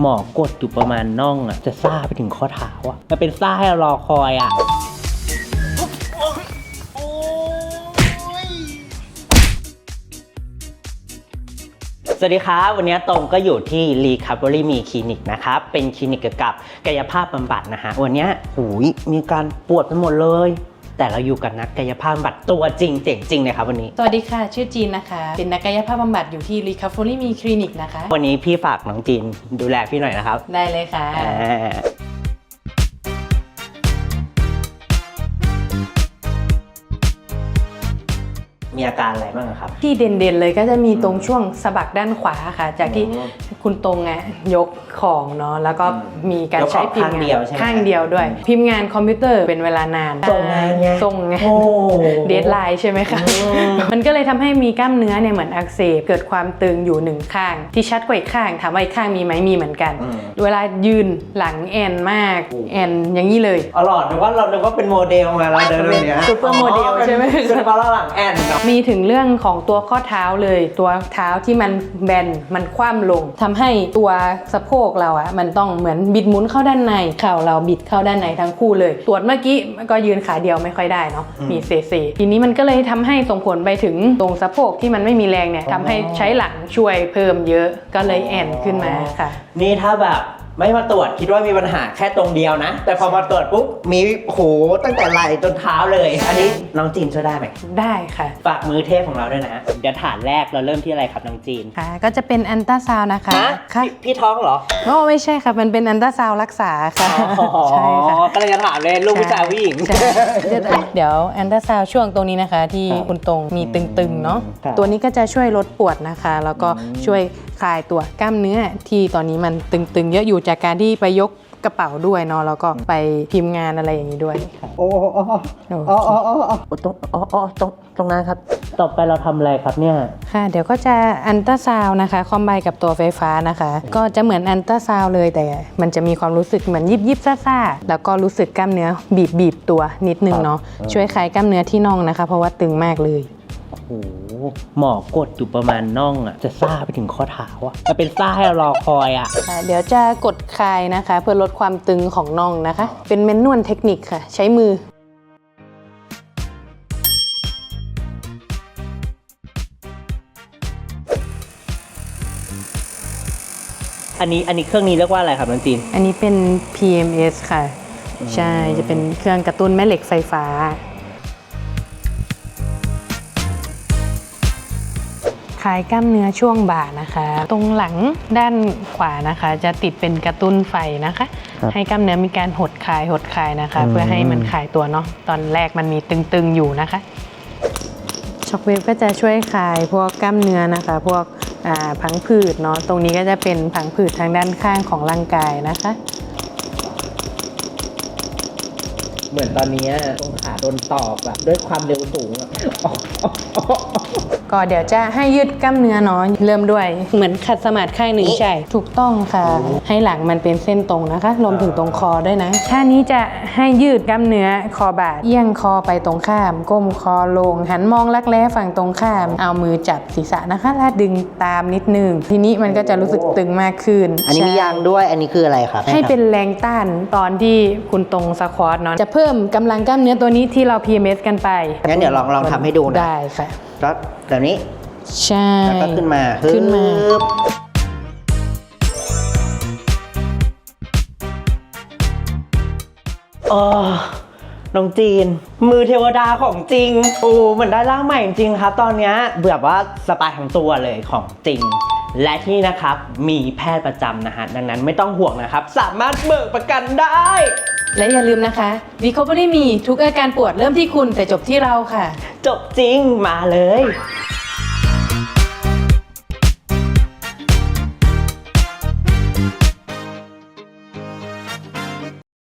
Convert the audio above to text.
หมอกดอยู่ประมาณน่องอะ จะซ่าไปถึงข้อเท้าอะ มันเป็นซ่าให้เรารอคอยอะ สวัสดีครับ วันนี้ตรงก็อยู่ที่ Recovery Me Clinic นะครับ เป็นคลินิกเกี่ยวกับกายภาพบำบัดนะฮะ วันนี้หูยมีการปวดไปหมดเลย แต่เราอยู่กับนักกายภาพบำบัดตัวจริงเจ๋งจริงเลยครับวันนี้ สวัสดีค่ะ ชื่อจีนนะคะ เป็นนักกายภาพบำบัดอยู่ที่ Recovery Me Clinic นะคะ วันนี้พี่ฝากน้องจีนดูแลพี่หน่อยนะครับ ได้เลยค่ะ อ่า การอะไรบ้างอะครับ ที่เด่นๆเลยก็จะมีตรงช่วงสะบักด้านขวาค่ะ จากที่อืมคุณตรงอะยกของเนาะแล้วก็อืมมีการยกของใช้พิมพ์ข้างเดียวใช่ไหมข้างเดียวด้วย พิมพ์งานคอมพิวเตอร์เป็นเวลานานส่งงานไงส่งงานโอ้เดทไลน์ใช่ไหมคะอืมมันก็เลยทำให้มีกล้ามเนื้อเนี่ยเหมือนอักเสบเกิดความตึงอยู่หนึ่งข้าง ที่ชัดกว่าอีกข้างถามว่าอีกข้างมีไหมมีเหมือนกันอืมเวลายืนหลังแอนมากโอ้แอนอย่างนี้เลยอ๋อเหรอนึกว่าเรานึกว่าเป็นโมเดลมาแล้วเดินแบบเนี้ยซูเปอร์โมเดลใช่ไหมเป็นเพราะเราหลังแอนเนาะมีถึงเรื่องของตัวข้อเท้าเลย ตัวเท้าที่มันแบนมันคว่ำลงทำให้ตัวสะโพกเราอะมันต้องเหมือนบิดหมุนเข้าด้านในเข่าเราบิดเข้าด้านในทั้งคู่เลย ตรวจเมื่อกี้ก็ยืนขาเดียวไม่ค่อยได้เนาะอืมมีเซเซทีนี้มันก็เลยทำให้ส่งผลไปถึงตรงสะโพกที่มันไม่มีแรงเนี่ยทำให้ใช้หลังช่วยเพิ่มเยอะก็เลยแอนขึ้นมาค่ะ นี่ถ้าแบบ ไม่มาตรวจคิดว่ามีปัญหาแค่ตรงเดียวนะ แต่พอมาตรวจปุ๊บมีโหตั้งแต่ไหล่จนเท้าเลย อันนี้น้องจีนช่วยได้ไหมได้ค่ะ ฝากมือเทพของเราด้วยนะเดี๋ยวฐานแรกเราเริ่มที่อะไรครับน้องจีนค่ะ ก็จะเป็นอันตราซาวน์นะคะฮะค่ะพี่พี่ท้องเหรอโอ้ไม่ใช่ค่ะ มันเป็นอันตราซาวน์รักษาค่ะใช่ค่ะก็เลยจะถามเลยลูกผู้ชายผู้หญิง ใช่เดี๋ยวเดี๋ยวแอนตราซาวช่วงตรงนี้นะคะ ที่ครับคุณตรงมีตึงๆเนาะ ครับตัวนี้ก็จะช่วยลดปวดนะคะ แล้วก็อืมช่วย คลายตัวกล้ามเนื้อที่ตอนนี้มันตึงๆ เยอะอยู่จากการที่ไปยกกระเป๋าด้วยเนาะแล้วก็ไปพิมพ์งานอะไรอย่างนี้ด้วยโอ้โอ้โอ้โอ้โอ้โอ้ตรงอ๋ออ๋อตรงตรงนั้นครับ ต่อไปเราทำอะไรครับเนี่ย ค่ะ เดี๋ยวก็จะอันต้าซาวนะคะ คอมไบกับตัวไฟฟ้านะคะ ก็จะเหมือนอันต้าซาวเลยแต่ มันจะมีความรู้สึกเหมือนยิบยิบซาซาแล้วก็รู้สึกกล้ามเนื้อบีบบีบตัวนิดนึงเนาะช่วยคลายกล้ามเนื้อที่น่องนะคะ เพราะว่าตึงมากเลย โอ้โหหมอกดอยู่ประมาณน่องอะ จะซ่าไปถึงข้อเท้าอะมันเป็นซ่าให้เรารอคอยอะ ค่ะเดี๋ยวจะกดคลายนะคะ เพื่อลดความตึงของน่องนะคะ เป็นเมนนวลเทคนิคค่ะ ใช้มือ อันนี้อันนี้เครื่องนี้เรียกว่าอะไรครับน้องจีน อันนี้เป็น PMS ค่ะ ใช่จะเป็นเครื่องกระตุ้นแม่เหล็กไฟฟ้า คลายกล้ามเนื้อช่วงบ่านะคะ ตรงหลังด้านขวานะคะ จะติดเป็นกระตุ้นไฟนะคะ ครับให้กล้ามเนื้อมีการหดคลายหดคลายนะคะ อืม เพื่อให้มันคลายตัวเนาะตอนแรกมันมีตึงๆอยู่นะคะช็อคเวฟก็จะช่วยคลายพวกกล้ามเนื้อนะคะ พวกอ่าพังผืดเนาะตรงนี้ก็จะเป็นพังผืดทางด้านข้างของร่างกายนะคะ เหมือนตอนนี้ตรงขาโดนตอกแบบด้วยความเร็วสูงอะก็เดี๋ยวจะให้ยืดกล้ามเนื้อเนาะเริ่มด้วยเหมือนขัดสมาธิข้างหนึ่งนี่ใช่ถูกต้องค่ะ ให้หลังมันเป็นเส้นตรงนะคะ รวมถึงตรงคอด้วยนะท่านี้จะให้ยืดกล้ามเนื้อคอบ่าเอียงคอไปตรงข้าม ก้มคอลง หันมองรักแร้ฝั่งตรงข้าม เอามือจับศีรษะนะคะแล้วดึงตามนิดนึงทีนี้มันก็จะรู้สึกตึงมากขึ้น อันนี้มีใช่ยางด้วยอันนี้คืออะไรครับให้เป็นแรงต้านตอนที่คุณตรงสควอตเนาะจะเพิ่มกำลังกล้ามเนื้อตัวนี้ที่เรา PMS กันไปงั้นเดี๋ยวลองลองทำให้ดูนะได้ค่ะแล้วแบบนี้ใช่แล้วก็ขึ้นมาขึ้นมาฮึบอ๋อน้องจีน มือเทวดาของจริงโอ้เหมือนได้ร่างใหม่จริงๆครับ ตอนเนี้ยแบบว่าสปายทั้งตัวเลยของจริง และที่นี่นะครับมีแพทย์ประจำนะฮะดังนั้นไม่ต้องห่วงนะครับ สามารถเบิกประกันได้ และอย่าลืมนะคะ Recovery มีทุกอาการปวดเริ่มที่คุณแต่จบที่เราค่ะ จบจริงมาเลย